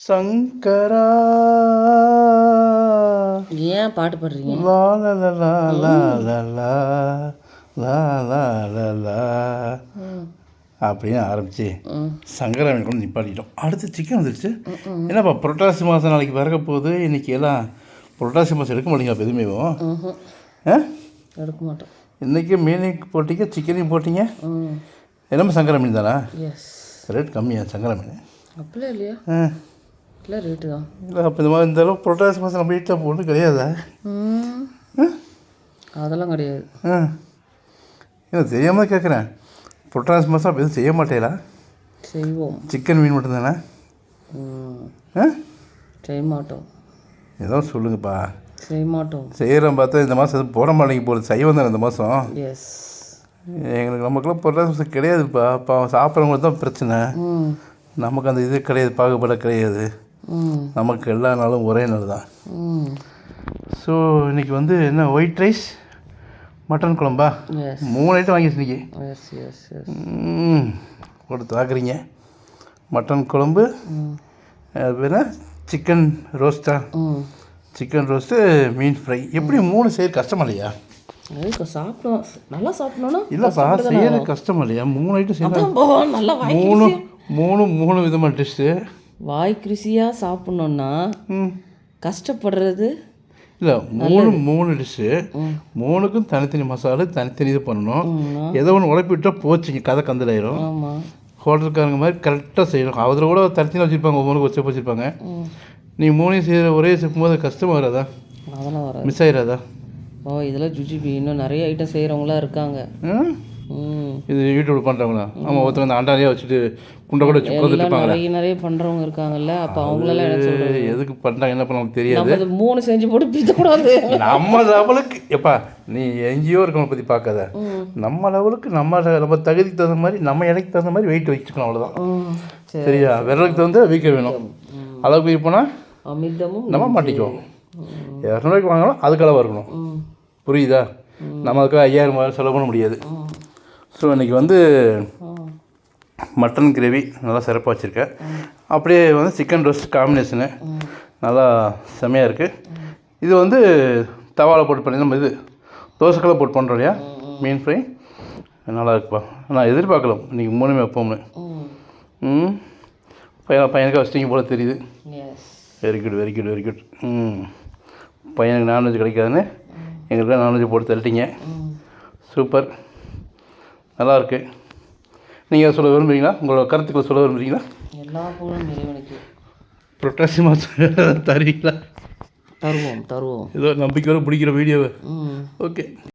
சங்கரா ஏன் பாட்டு பாடுறீங்க லா லா லா லா லா லா லா லா லா லா அப்படின்னு ஆரம்பிச்சு சங்கராமன் கொண்டு நிப்பாட்டிட்டோம் அடுத்து சிக்கன் வந்துருச்சு என்னப்பா புரட்டாசி மாதம் நாளைக்கு பிறக்க போகுது இன்னைக்கு எல்லாம் புரட்டாசி மாதம் எடுக்க மாட்டீங்க அப்போ எதுவுமே எடுக்க மாட்டோம் இன்றைக்கி மீனையும் போட்டீங்க சிக்கனையும் போட்டீங்க ம் எல்லாமே சங்கரா மீன் தானா ரேட் கம்மியா சங்கரா மீன் அப்படிலாம் இல்லையா ஆ இல்லை ரேட்டு தான். இல்லை அப்போ இந்த மாதிரி இந்த அளவு புரட்டாசி மாதம் நம்ம வீட்டில் ஒன்றும் கிடையாதா? அதெல்லாம் கிடையாது. ஆ. இல்லை தெரியாமல் கேட்குறேன். புரட்டாசி மாதம் அப்போ எதுவும் செய்ய மாட்டேலா? செய்வோம். சிக்கன் மீன் மட்டும்தானே? ஆ? செய்ய மாட்டோம். ஏதோ சொல்லுங்கப்பா. செய்ய மாட்டோம். செய்கிறோம் பார்த்தா இந்த மாதம் எதுவும் போட மாட்டேங்க போகிறது சைவம் தானே இந்த மாதம் எஸ் எங்களுக்கு நமக்குலாம் புரட்டாசி மாதம் கிடையாதுப்பா. அப்போ சாப்பிட்றவங்களுக்கு தான் பிரச்சனை. நமக்கு அந்த இது கிடையாது பாகுபாடு கிடையாது. நமக்கு எல்லா நாளும் ஒரே நாள் தான். ஸோ இன்றைக்கி வந்து என்ன ஒயிட் ரைஸ் மட்டன் குழம்பா? மூணு ஐட்டம் வாங்கிடுச்சு இன்றைக்கி போட்டு தாக்குறீங்க மட்டன் குழம்பு பேர் சிக்கன் ரோஸ்ட்டா ம். சிக்கன் ரோஸ்ட்டு மீன் ஃப்ரை எப்படி மூணு செய்ய கஷ்டம் இல்லையா? சாப்பிடும் நல்லா சாப்பிடணும்னா இல்லைப்பா செய்யறது கஷ்டம் இல்லையா? மூணு ஐட்டம் வாய் மூணு மூணு மூணு விதமான டிஷ்ஷு வாய் கிருசியாக சாப்பிட்ணுன்னா கஷ்டப்படுறது இல்லை மூணு மூணு டிஷ்ஷு மூணுக்கும் தனித்தனி மசாலா தனித்தனி இது பண்ணணும். ஏதோ ஒன்று உழைப்பிட்டா போச்சுங்க கதை கந்தலாயிரும் ஹோட்டலுக்காரங்க மாதிரி கரெக்டாக செய்யணும். அதில் கூட தனித்தனி வச்சுருப்பாங்க ஒவ்வொன்றுக்கு வச்சு வச்சுருப்பாங்க. நீ மூணையும் செய்கிற ஒரே செய்யும்போது கஷ்டமாக வராதா? அதெல்லாம் வராது. மிஸ் ஆயிடாதா ஓ இதெல்லாம் ஜுஜிபி இன்னும் நிறைய ஐட்டம் செய்கிறவங்களாம் இருக்காங்க. இது யூடியூப் பண்ணுறவங்களா ஆமாம் ஒருத்தர் அந்த அண்டாரியாக வச்சுட்டு குண்டை கூட வச்சு இருப்பாங்களே நிறைய நிறைய பண்ணுறவங்க இருக்காங்கல்ல அப்போ அவங்களெல்லாம் என்ன எதுக்கு பண்ணுறாங்க என்ன பண்ண தெரியாது. மூணு செஞ்சு போட்டு பிச்சக்கூடாது நம்ம லெவலுக்கு எப்பா நீ எங்கேயோ இருக்கவங்க பற்றி பார்க்காத. நம்ம லெவலுக்கு நம்ம நம்ம தகுதிக்கு தகுந்த மாதிரி நம்ம இடைக்கு தகுந்த மாதிரி வெயிட் வச்சுக்கணும் அவ்வளோதான் சரியா? விரலுக்கு தகுந்த வீக்க வேணும். அளவுக்கு வீக் போனால் அமிர்தமும் நம்ம மாட்டிக்குவோம். இரநூறுவாய்க்கு வாங்கணும் அதுக்கு அளவாக இருக்கணும் புரியுதா? நம்ம ஐயாயிரம் ரூபாய் செலவு பண்ண முடியாது. ஸோ இன்றைக்கி வந்து மட்டன் கிரேவி நல்லா சிறப்பாக வச்சுருக்கேன் அப்படியே வந்து சிக்கன் ரோஸ்ட் காம்பினேஷனு நல்லா செமையாக இருக்குது இது வந்து தவாவில் போட்டு பண்ணி நம்ம இது தோசைக்கெல்லாம் போட்டு பண்ணுறோம் இல்லையா? மீன் ஃப்ரை. நல்லா இருக்குப்பா. நான் எதிர்பார்க்கலாம் இன்றைக்கி மூணுமே வைப்போம்னு. ம். பையன் பையனுக்கு வச்சிட்டிங்க போல தெரியுது. Very good very good very good ம். பையனுக்கு நான்வெஜ் கிடைக்காதுன்னு எங்களுக்கு நான்வெஜ் போட்டு தள்ளிட்டீங்க. சூப்பர் நல்லா இருக்கு நீங்கள் சொல்ல விரும்புறீங்களா? உங்களோட கருத்துக்களை சொல்ல விரும்புறீங்களா? எல்லா புகழும் இறைவனுக்கு. புரட்டாசி மாதம் தருவீங்களா? தருவோம் தருவோம். ஏதோ நம்பிக்கையோட பிடிக்கிற வீடியோவை ஓகே